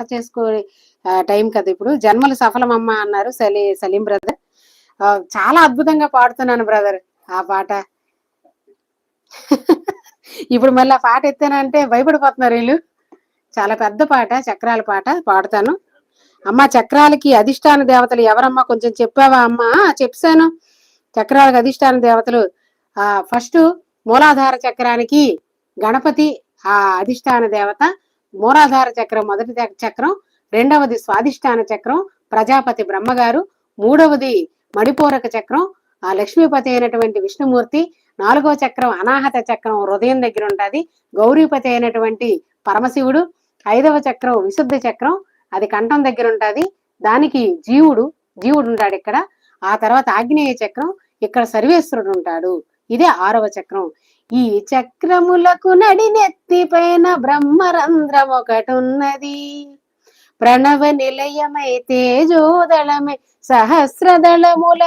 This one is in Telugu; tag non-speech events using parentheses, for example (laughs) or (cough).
వంట చేసుకునే టైం కదా ఇప్పుడు. జన్మలు సఫలమమ్మ అన్నారు సలీ సలీం బ్రదర్ చాలా అద్భుతంగా పాడుతున్నాను బ్రదర్ ఆ పాట. (laughs) ఇప్పుడు మళ్ళీ ఆ పాట ఎత్తానంటే భయపడిపోతున్నారు వీళ్ళు. చాలా పెద్ద పాట చక్రాల పాట పాడుతాను. అమ్మ చక్రాలకి అధిష్టాన దేవతలు ఎవరమ్మా? కొంచెం చెప్పావా అమ్మా? చెప్పాను. చక్రాలకు అధిష్టాన దేవతలు ఆ ఫస్ట్ మూలాధార చక్రానికి గణపతి ఆ అధిష్టాన దేవత మూలాధార చక్రం మొదటి చక్రం రెండవది స్వాధిష్టాన చక్రం ప్రజాపతి బ్రహ్మగారు మూడవది మణిపూరక చక్రం ఆ లక్ష్మీపతి అయినటువంటి విష్ణుమూర్తి నాలుగో చక్రం అనాహత చక్రం హృదయం దగ్గర ఉంటుంది గౌరీపతి అయినటువంటి పరమశివుడు ఐదవ చక్రం విశుద్ధ చక్రం అది కంఠం దగ్గర ఉంటుంది దానికి జీవుడు జీవుడు ఉంటాడు ఇక్కడ ఆ తర్వాత ఆగ్నేయ చక్రం ఇక్కడ సర్వేశ్వరుడు ఉంటాడు. ఇదే ఆరవ చక్రం. ఈ చక్రములకు నడినెత్తి పైన బ్రహ్మరంధ్రం ఒకటి ఉన్నది ప్రణవ నిలయమై తేజోదళమే సహస్రదళముల